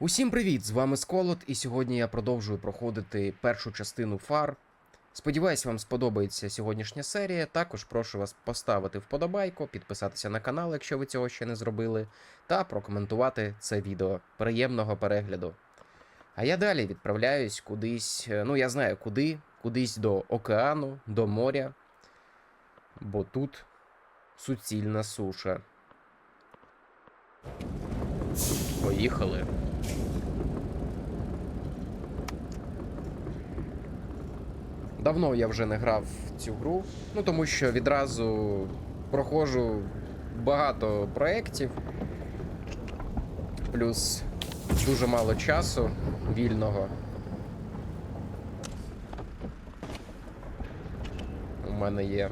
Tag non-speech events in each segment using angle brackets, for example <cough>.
Усім привіт! З вами Сколот, і сьогодні я продовжую проходити першу частину фар. Сподіваюсь, вам сподобається сьогоднішня серія. Також прошу вас поставити вподобайку, підписатися на канал, якщо ви цього ще не зробили, та прокоментувати це відео. Приємного перегляду. А я далі відправляюсь кудись, е, ну я знаю куди, кудись до океану, до моря, бо тут суцільна суша. Поїхали. Давно я вже не грав в цю гру, ну тому що відразу проходжу багато проєктів, плюс дуже мало часу вільного. У мене є.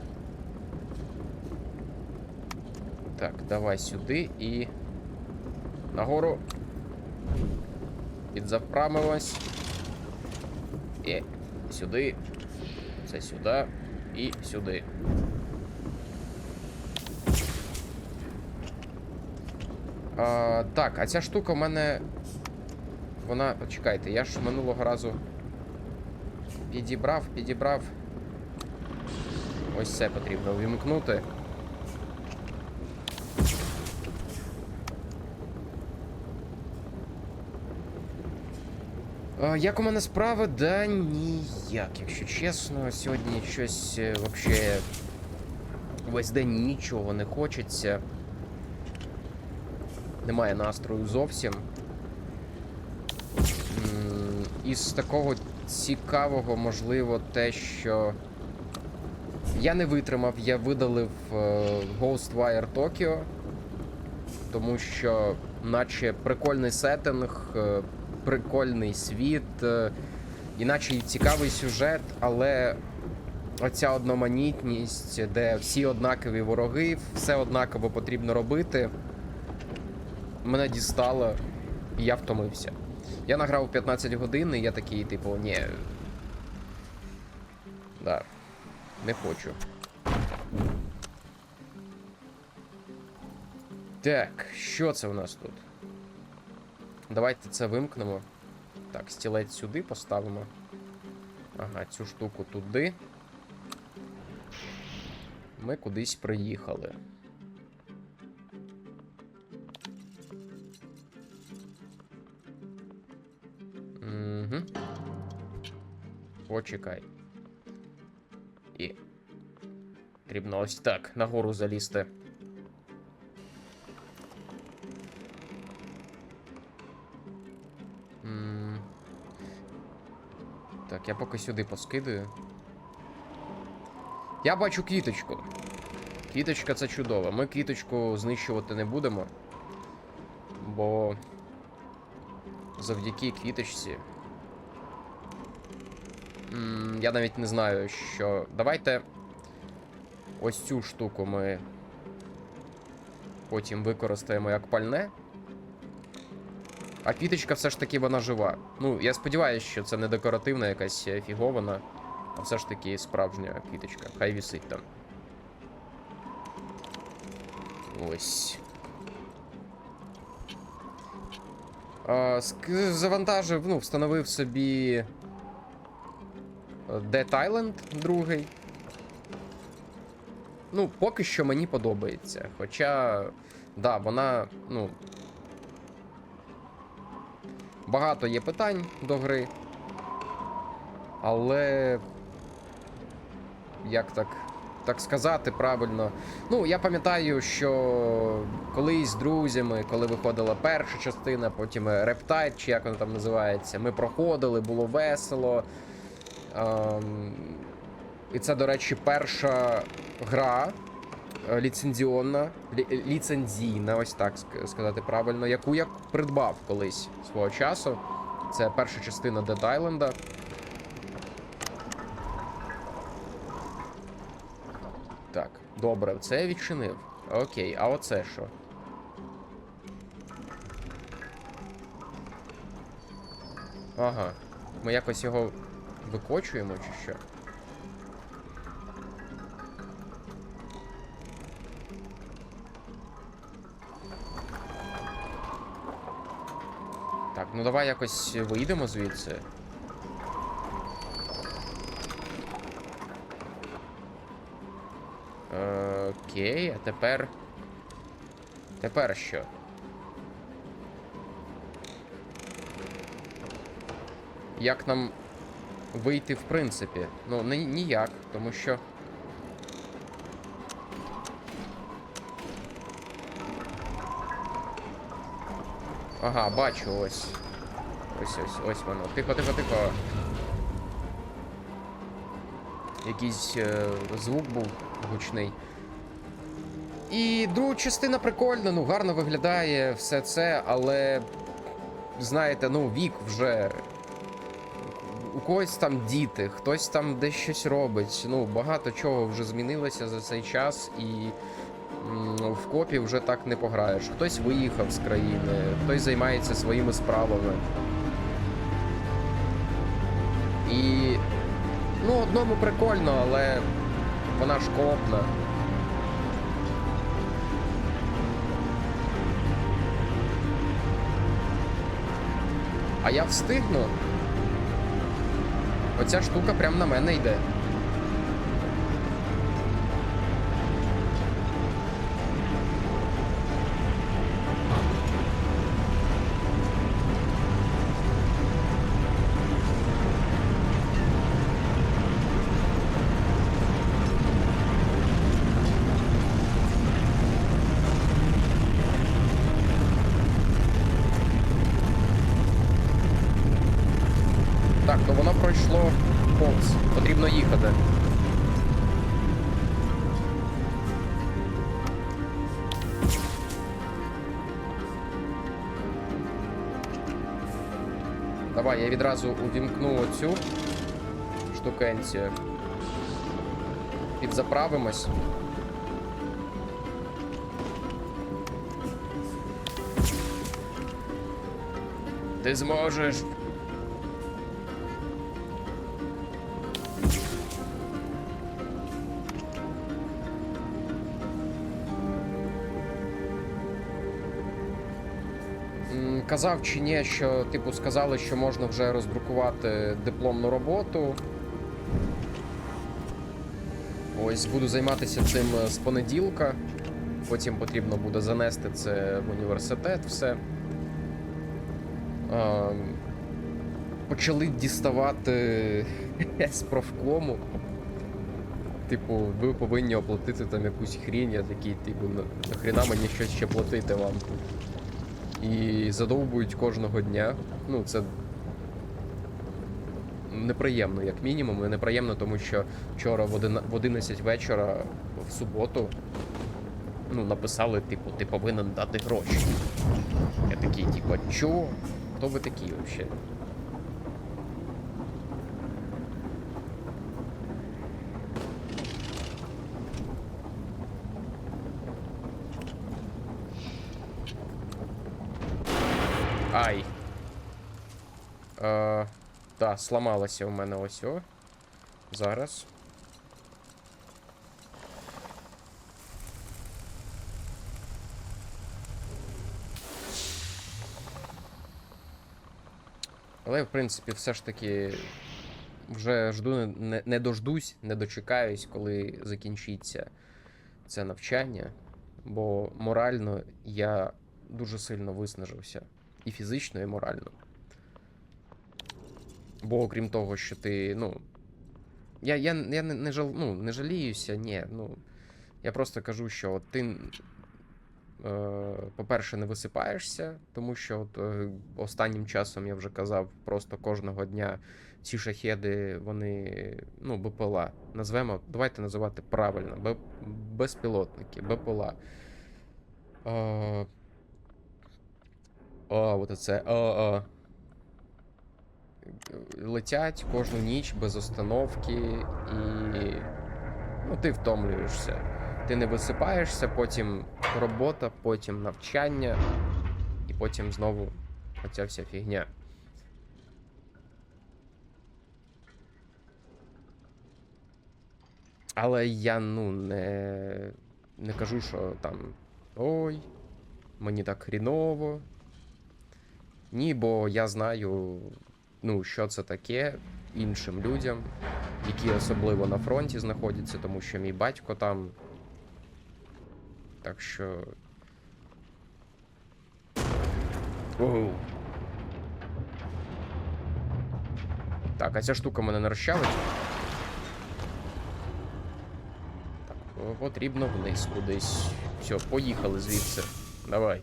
Так, давай сюди і нагору. Підзаправимось. І сюди. Це сюди і сюди. А, так, а ця штука в мене. Вона. Почекайте, я ж минулого разу підібрав, підібрав. Ось це потрібно увімкнути. Як у мене справи? Да ніяк, якщо чесно. Сьогодні щось е, вообще весь день нічого не хочеться. Немає настрою зовсім. Із такого цікавого, можливо, те, що я не витримав, я видалив е, Ghostwire Tokyo, тому що, наче прикольний сеттинг, е, прикольний світ, е, іначе і цікавий сюжет, але оця одноманітність, де всі однакові вороги, все однаково потрібно робити, мене дістало, і я втомився. Я награв 15 годин, і я такий, типу, ні. Да. Не хочу. Так, що це у нас тут? Давайте це вимкнемо. Так, стілець сюди поставимо. Ага, цю штуку туди. Ми кудись приїхали. Угу. Почекай. І. Потрібно ось так, нагору залізти. Так, я поки сюди поскидаю. Я бачу квіточку. Квіточка це чудово. Ми квіточку знищувати не будемо. Бо завдяки квіточці. Я навіть не знаю, що. Давайте ось цю штуку ми потім використаємо як пальне. А квіточка все ж таки вона жива. Ну, я сподіваюся, що це не декоративна якась е, фігована, а все ж таки справжня квіточка. Хай вісить там. Ось. А, завантажив, ну, встановив собі. е, Dead Island другий. Ну, поки що мені подобається. Хоча, да, вона, ну, Багато є питань до гри. Але. Як так так сказати правильно? Ну, я пам'ятаю, що колись з друзями, коли виходила перша частина, потім Рептайт, чи як вона там називається, ми проходили, було весело. Ем, і це, до речі, перша гра ліцензіонна, лі- ліцензійна, ось так сказати правильно, яку я придбав колись свого часу. Це перша частина Dead Island. Так, добре, це я відчинив. Окей, а оце що? Ага. Ми якось його викочуємо чи що? Ну давай якось вийдемо звідси. Окей, а тепер. Тепер що? Як нам вийти в принципі? Ну, ні- ніяк, тому що. Ага, бачу ось. Ось ось ось воно. Тихо, тихо, тихо. Якийсь е, звук був гучний. І друга частина прикольна, ну гарно виглядає все це, але знаєте, ну вік вже. У когось там діти, хтось там десь щось робить. Ну, багато чого вже змінилося за цей час, і в копі вже так не пограєш. Хтось виїхав з країни, хтось займається своїми справами. Ну, одному прикольно, але вона ж коопна. А я встигну. Оця штука прям на мене йде. Воно пройшло повз. Потрібно їхати. Давай, я відразу увімкну оцю штукенцію. Підзаправимось. Ти зможеш. Казав чи ні, що типу сказали, що можна вже роздрукувати дипломну роботу. Ось буду займатися цим е, з понеділка. Потім потрібно буде занести це в університет, все. Ем, Почали діставати <laughs> з профкому. Типу, ви повинні оплатити там якусь хрінь, я такий, типу, «На- нахріна мені щось ще платити вам. І задовбують кожного дня. Ну, це неприємно, як мінімум. І неприємно, тому що вчора в, одина- 11 вечора в суботу ну, написали, типу, ти повинен дати гроші. Я такий, типу, чого? Хто ви такі взагалі? Ай. Е, та, сламалося у мене ось о. Зараз. Але, в принципі, все ж таки вже жду, не, не дождусь, не дочекаюсь, коли закінчиться це навчання. Бо морально я дуже сильно виснажився. І фізично, і морально. Бо окрім того, що ти, ну. Я, я, я не, не, жал, ну, не жаліюся, ні. Ну, я просто кажу, що от ти, е, по-перше, не висипаєшся, тому що от, е, останнім часом я вже казав, просто кожного дня ці шахеди, вони, ну, БПЛА. Назвемо, давайте називати правильно, Б, безпілотники, БПЛА. Е, о, от це. О, о. Летять кожну ніч без остановки, і ну, ти втомлюєшся. Ти не висипаєшся, потім робота, потім навчання, і потім знову оця вся фігня. Але я ну не, не кажу, що там ой, мені так хріново. Ні, бо я знаю, ну, що це таке іншим людям, які особливо на фронті знаходяться, тому що мій батько там. Так що. Оу. Так, а ця штука мене не. Так, потрібно вниз кудись. Все, поїхали звідси. Давай.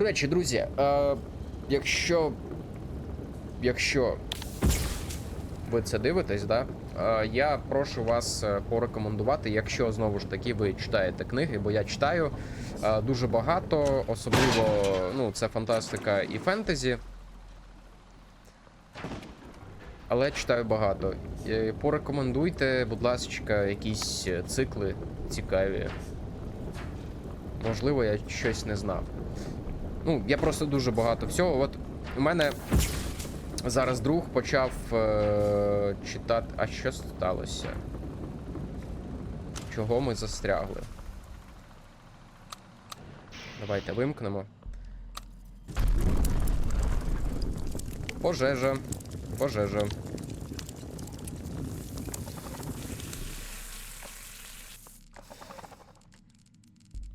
До речі, друзі, е, якщо. Якщо ви це дивитесь, да, е, я прошу вас е, порекомендувати, якщо знову ж таки ви читаєте книги, бо я читаю е, дуже багато, особливо ну, це фантастика і фентезі. Але читаю багато. Е, Порекомендуйте, будь ласка, якісь е, цикли цікаві. Можливо, я щось не знав. Ну, я просто дуже багато всього. От у мене зараз друг почав е- читати. А що сталося? Чого ми застрягли? Давайте вимкнемо. Пожежа. Пожежа.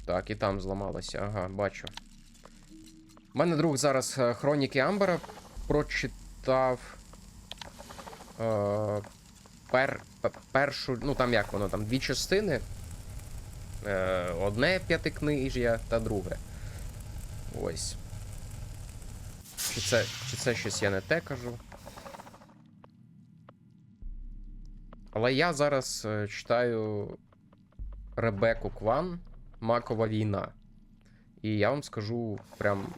Так, і там зламалося. Ага, бачу. У мене друг зараз е, Хроніки Амбера прочитав. Е, пер, першу, ну там як воно, там дві частини. Е, одне п'ятикнижжя та друге. Ось. Чи це, чи це щось я не те кажу? Але я зараз е, читаю Ребеку Кван Макова війна. І я вам скажу прям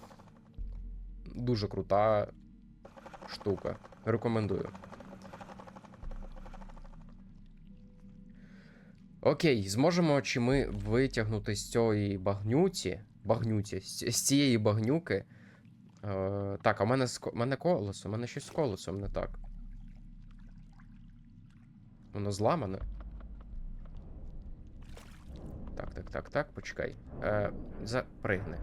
дуже крута штука. Рекомендую. Окей, зможемо чи ми витягнути з цієї багнюці. Багнюці, з, цієї багнюки. Е, так, а в мене, мене колесо, у мене щось з колесом не так. Воно зламане. Так, так, так, так, почекай. Е, запригни.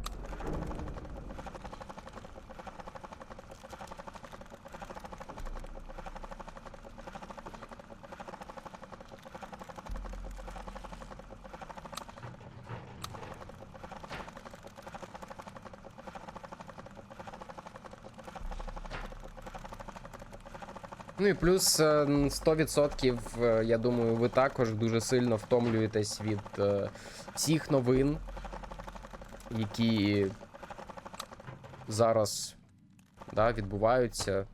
Ну і плюс е, 100%, е, я думаю, ви також дуже сильно втомлюєтесь від е, всіх новин, які зараз да, відбуваються.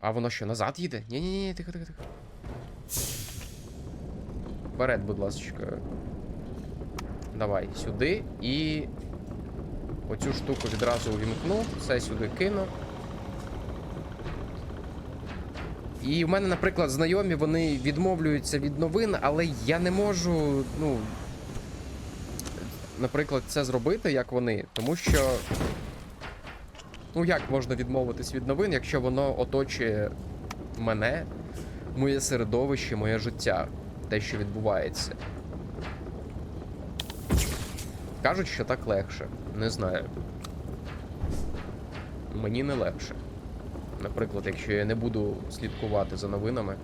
А воно що, назад їде? Ні-ні-ні, тихо, тихо, тихо. Вперед, будь ласка. Давай сюди і оцю штуку відразу увімкну, це сюди кину. І в мене, наприклад, знайомі вони відмовлюються від новин, але я не можу, ну. Наприклад, це зробити, як вони, тому що. Ну, як можна відмовитись від новин, якщо воно оточує мене, моє середовище, моє життя, те, що відбувається. Кажуть, що так легше. Не знаю. Мені не легше. Наприклад, якщо я не буду слідкувати за новинами.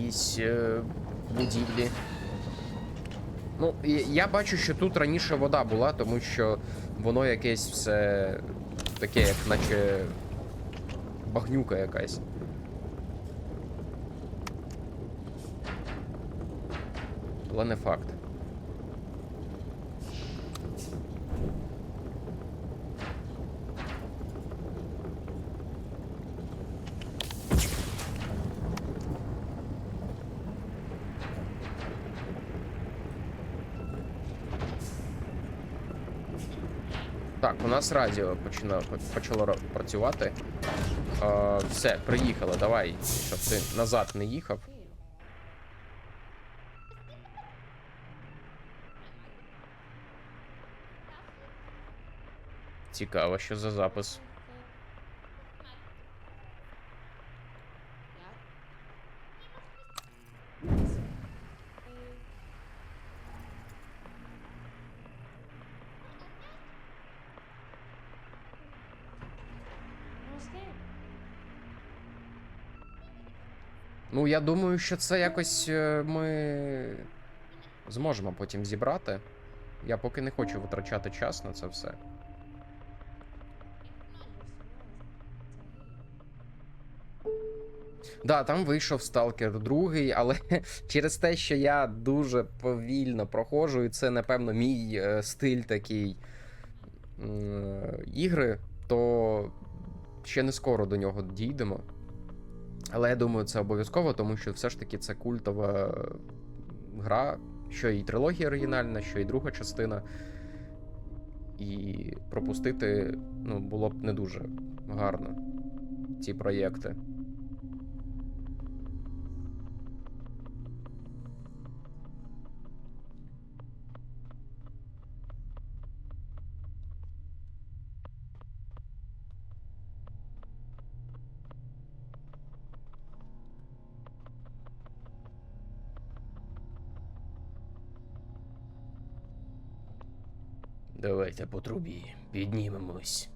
Якісь е, будівлі. Ну, я бачу, що тут раніше вода була, тому що воно якесь все таке, як наче багнюка якась. Але не факт. Так, у нас радіо почина, почало працювати. Е, все, приїхали, давай, щоб ти назад не їхав. Цікаво, що за запис. Ну, я думаю, що це якось е, ми зможемо потім зібрати. Я поки не хочу витрачати час на це все. Да, там вийшов Сталкер 2, але <laughs> через те, що я дуже повільно проходжу, і це, напевно, мій е, стиль такий е, ігри, то ще не скоро до нього дійдемо. Але я думаю, це обов'язково, тому що все ж таки це культова гра, що і трилогія оригінальна, що і друга частина. І пропустити ну, було б не дуже гарно ці проєкти. Давайте по трубі піднімемось.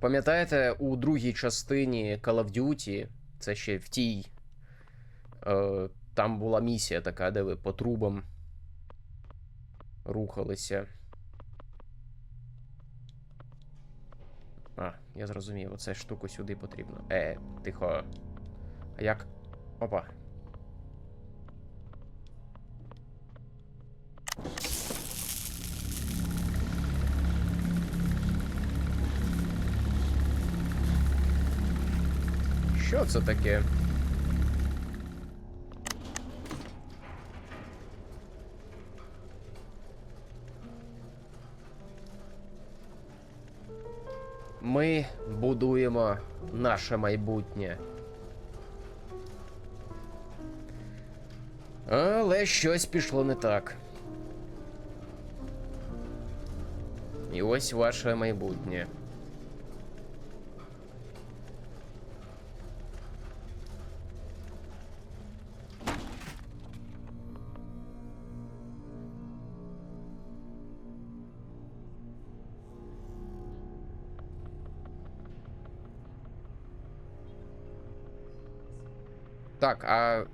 Пам'ятаєте, у другій частині Call of Duty, це ще в тій. Е, там була місія така, де ви по трубам рухалися. А, я зрозумів, оце штуку сюди потрібно. Е, тихо. А як. Опа. Що це таке? Ми будуємо наше майбутнє. Але щось пішло не так. І ось ваше майбутнє.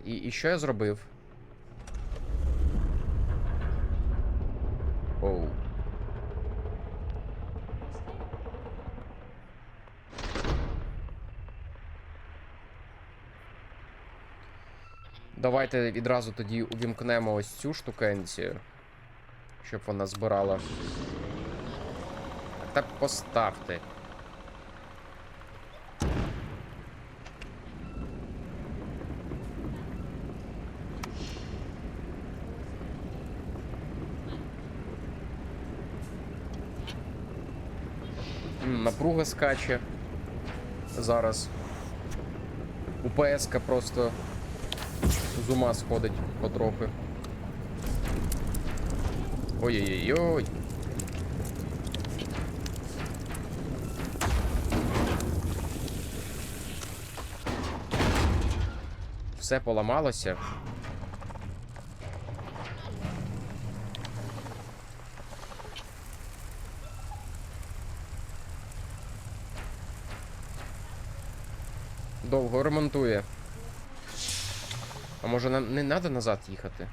І, і що я зробив? Оу. Давайте відразу тоді увімкнемо ось цю штукенцію, щоб вона збирала. Так, поставте. М, скаче. Зараз. УПС-ка просто з ума сходить потрохи. Ой-ой-ой. Все поламалося. Довго ремонтує. А може нам не треба назад їхати?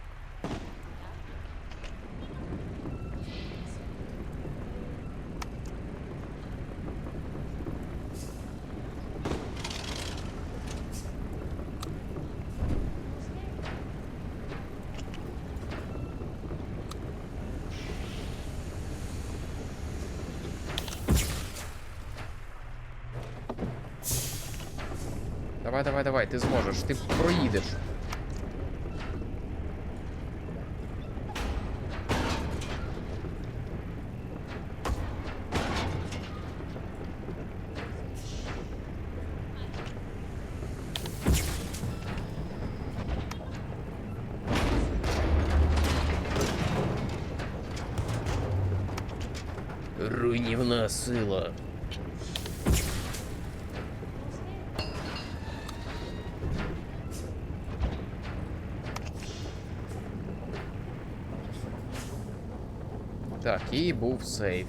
Давай, давай, давай, ти зможеш, ти проїдеш. Руйнівна сила. Так, і був сейф.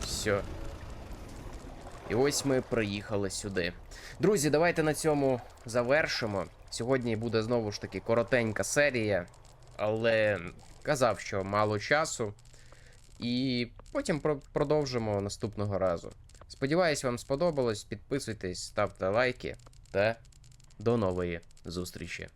Все. І ось ми приїхали сюди. Друзі, давайте на цьому завершимо. Сьогодні буде знову ж таки коротенька серія, але казав, що мало часу. І потім про- продовжимо наступного разу. Сподіваюсь, вам сподобалось. Підписуйтесь, ставте лайки та до нової зустрічі.